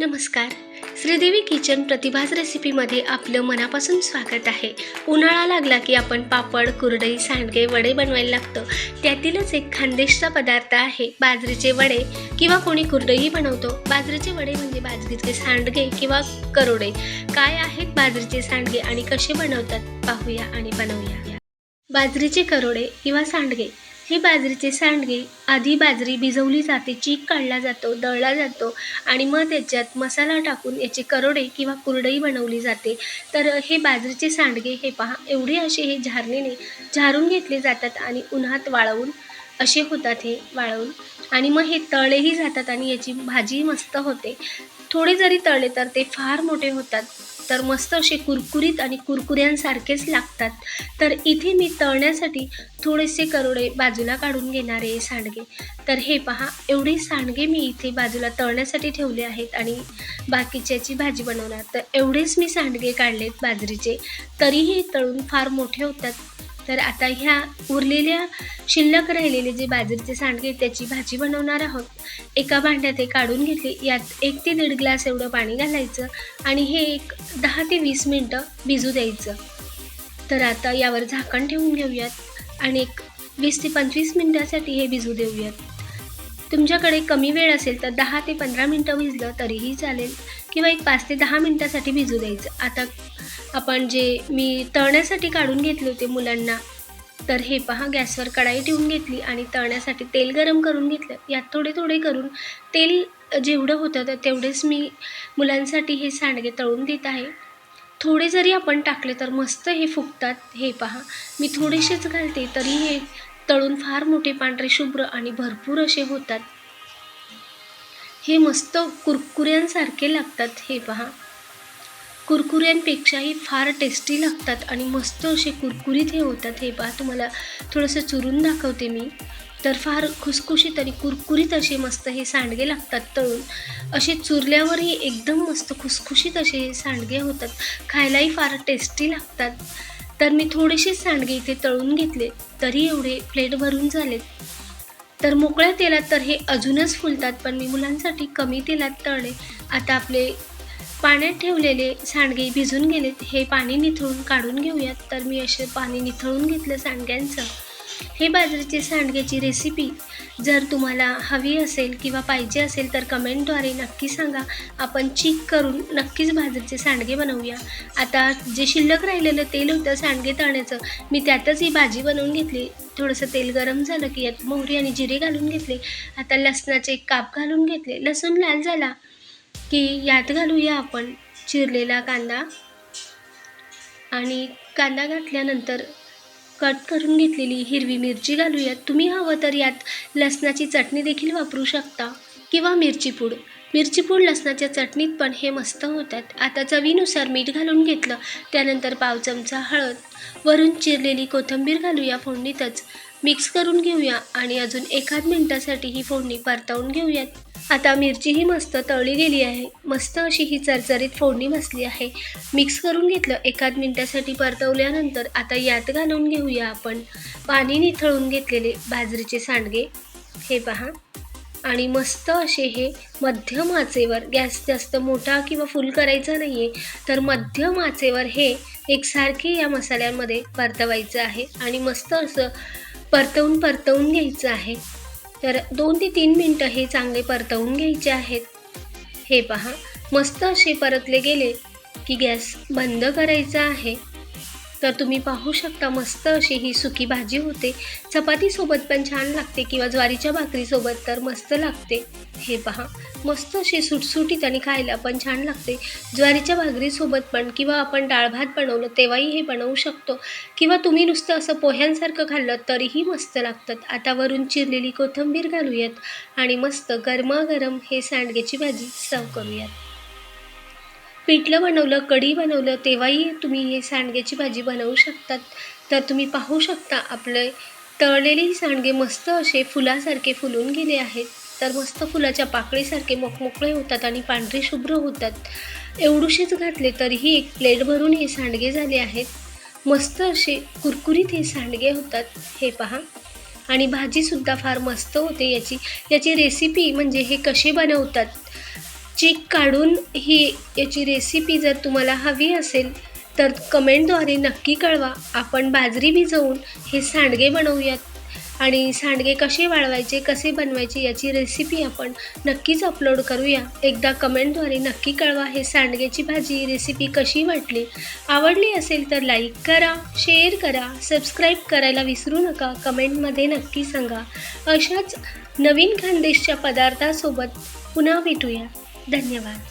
नमस्कार. श्रीदेवी किचन प्रतिभाज रेसिपीमध्ये आपलं मनापासून स्वागत आहे. उन्हाळा लागला की आपण पापड कुरडई सांडगे वडे बनवायला लागतं. त्यातीलच एक खानदेशचा पदार्थ आहे. बाजरीचे वडे किंवा कोणी कुरडई बनवतो. बाजरीचे वडे म्हणजे बाजरीचे सांडगे किंवा करोडे. काय आहेत बाजरीचे सांडगे आणि कसे बनवतात? पाहूया आणि बनवूया. बाजरीचे करोडे किंवा सांडगे. हे बाजरीचे सांडगे आधी बाजरी भिजवली जाते चीक काढला जातो दळला जातो आणि मग त्याच्यात मसाला टाकून याचे करोडे किंवा कुरडई बनवली जाते. तर हे बाजरीचे सांडगे हे पहा एवढे असे हे झारणीने झारून घेतले जातात आणि उन्हात वाळवून असे होतात हे वाळवून. आणि मग हे तळलेही जातात आणि याची भाजी मस्त होते. थोडे जरी तळले तर ते फार मोठे होतात. तर मस्त असे कुरकुरीत आणि कुरकुऱ्यांसारखेच लागतात. तर इथे मी तळण्यासाठी थोडेसे करोडे बाजूला काढून घेणार आहे सांडगे. तर हे पहा एवढे सांडगे मी इथे बाजूला तळण्यासाठी ठेवले आहेत आणि बाकीच्याची भाजी बनवणार. तर एवढेच मी सांडगे काढलेत बाजरीचे. तरीही तळून फार मोठे होतात. तर आता ह्या उरलेल्या शिल्लक राहिलेले जे बाजरीचे सांडगे त्याची भाजी बनवणार आहोत. एका भांड्यात हे काढून घेतले. यात एक ते दीड ग्लास एवढं पाणी घालायचं आणि हे एक दहा ते वीस मिनटं भिजू द्यायचं. तर आता यावर झाकण ठेवून घेऊयात आणि एक वीस ते पंचवीस मिनटासाठी हे भिजू देऊयात. तुमच्याकडे कमी वेळ असेल तर दहा ते पंधरा मिनटं भिजलं तरीही चालेल किंवा एक पाच ते दहा मिनटासाठी भिजू द्यायचं. आता आपण जे मी तळण्यासाठी काढून घेतले होते मुलांना तर हे पहा गॅसवर कढाई ठेवून घेतली आणि तळण्यासाठी तेल गरम करून घेतलं. यात थोडे थोडे करून तेल जेवढं होतं तर तेवढेच मी मुलांसाठी हे सांडगे तळून देत आहे. थोडे जरी आपण टाकले तर मस्त हे फुगतात. हे पहा मी थोडेसेच घालते तरी हे तळून फार मोठे पांढरे शुभ्र आणि भरपूर असे होतात. हे मस्त कुरकुऱ्यांसारखे लागतात. हे पहा कुरकुऱ्यांपेक्षाही फार टेस्टी लागतात आणि मस्त असे कुरकुरीत हे होतात. हे पहा तुम्हाला थोडंसं चुरून दाखवते मी. तर फार खुसखुशीत आणि कुरकुरीत असे मस्त हे सांडगे लागतात तळून. असे चुरल्यावरही एकदम मस्त खुसखुशीत असे हे सांडगे होतात. खायलाही फार टेस्टी लागतात. तर मी थोडेसे सांडगे इथे तळून घेतले तरी एवढे प्लेट भरून झालेत. तर मोकळ्या तेलात तर हे अजूनच फुलतात पण मी मुलांसाठी कमी तेलात तळले. आता आपले पाण्यात ठेवलेले सांडगे भिजून गेलेत. हे पाणी निथळून काढून घेऊयात. तर मी असे पाणी निथळून घेतलं सांडग्यांचं. हे बाजरीचे सांडग्याची रेसिपी जर तुम्हाला हवी असेल किंवा पाहिजे असेल तर कमेंटद्वारे नक्की सांगा. आपण चीक करून नक्कीच बाजरीचे सांडगे बनवूया. आता जे शिल्लक राहिलेलं तेल होतं सांडगे तळण्याचं मी त्यातच ही भाजी बनवून घेतली. थोडंसं तेल गरम झालं की यात मोहरी आणि जिरे घालून घेतले. आता लसणाचे एक काप घालून घेतले. लसूण लाल झाला. की यात घालूया आपण चिरलेला कांदा. आणि कांदा घातल्यानंतर कट करून घेतलेली हिरवी मिरची घालूयात. तुम्ही हवं तर यात लसणाची चटणी देखील वापरू शकता किंवा मिरची पूड. मिरची पूड लसणाच्या चटणीत पण हे मस्त होतात. आता चवीनुसार मीठ घालून घेतलं. त्यानंतर पाव चमचा हळद. वरून चिरलेली कोथिंबीर घालूया फोडणीतच. मिक्स करून घेऊया आणि अजून एखाद मिनटासाठी ही फोडणी परतवून घेऊयात. आता मिरची ही मस्त तळली गेली आहे. मस्त अशी ही चरचरीत फोडणी बसली आहे. मिक्स करून घेतलं एखाद मिनटासाठी परतवल्यानंतर आता यात घालून घेऊया आपण पाणी निथळून घेतलेले बाजरीचे सांडगे. हे पहा. आणि मस्त असे हे मध्यम आचेवर गॅस जास्त मोठा किंवा फुल करायचा नाही आहे तर मध्यम आचेवर हे एकसारखे या मसाल्यांमध्ये परतवायचं आहे. आणि मस्त असं परतवून परतवून घ्यायचं आहे. तर दोन ते तीन मिनटं हे चांगले परतवून घ्यायचे आहेत. हे पहा मस्त असे परतले गेले की गॅस बंद करायचा आहे. तर तुम्ही पाहू शकता मस्त अशी ही सुकी भाजी होते. चपातीसोबत पण छान लागते किंवा ज्वारीच्या भाकरीसोबत तर मस्त लागते. हे पहा मस्त अशी सुटसुटीत आणि खायला पण छान लागते. ज्वारीच्या भाकरीसोबत पण किंवा आपण डाळ भात बनवलं तेव्हाही हे बनवू शकतो. किंवा तुम्ही नुसतं असं पोह्यांसारखं खाल्लं तरीही मस्त लागतात. आता वरून चिरलेली कोथिंबीर घालूयात आणि मस्त गरमागरम हे सांडगेची भाजी सर्व करूयात. पिठलं बनवलं कढी बनवलं तेव्हाही तुम्ही हे सांडग्याची भाजी बनवू शकतात. तर तुम्ही पाहू शकता आपले तळलेले सांडगे मस्त असे फुलासारखे फुलून गेले आहेत. तर मस्त फुलाच्या पाकळीसारखे मोकमोकळे होतात आणि पांढरे शुभ्र होतात. एवढूशेच घातले तरीही एक प्लेट भरून हे सांडगे झाले आहेत. मस्त असे कुरकुरीत हे सांडगे होतात. हे पहा. आणि भाजीसुद्धा फार मस्त होते याची. याची रेसिपी म्हणजे हे कसे बनवतात? चीक काढून ही याची रेसिपी जर तुम्हाला हवी असेल तर कमेंटद्वारे नक्की कळवा. आपण बाजरी भिजवून हे सांडगे बनवूयात. आणि सांडगे कसे वाळवायचे कसे बनवायचे याची रेसिपी आपण नक्कीच अपलोड करूया. एकदा कमेंटद्वारे नक्की कळवा हे सांडग्याची भाजी रेसिपी कशी वाटली. आवडली असेल तर लाईक करा शेअर करा सबस्क्राईब करायला विसरू नका. कमेंटमध्ये नक्की सांगा. अशाच नवीन खानदेशच्या पदार्थासोबत पुन्हा भेटूया. धन्यवाद.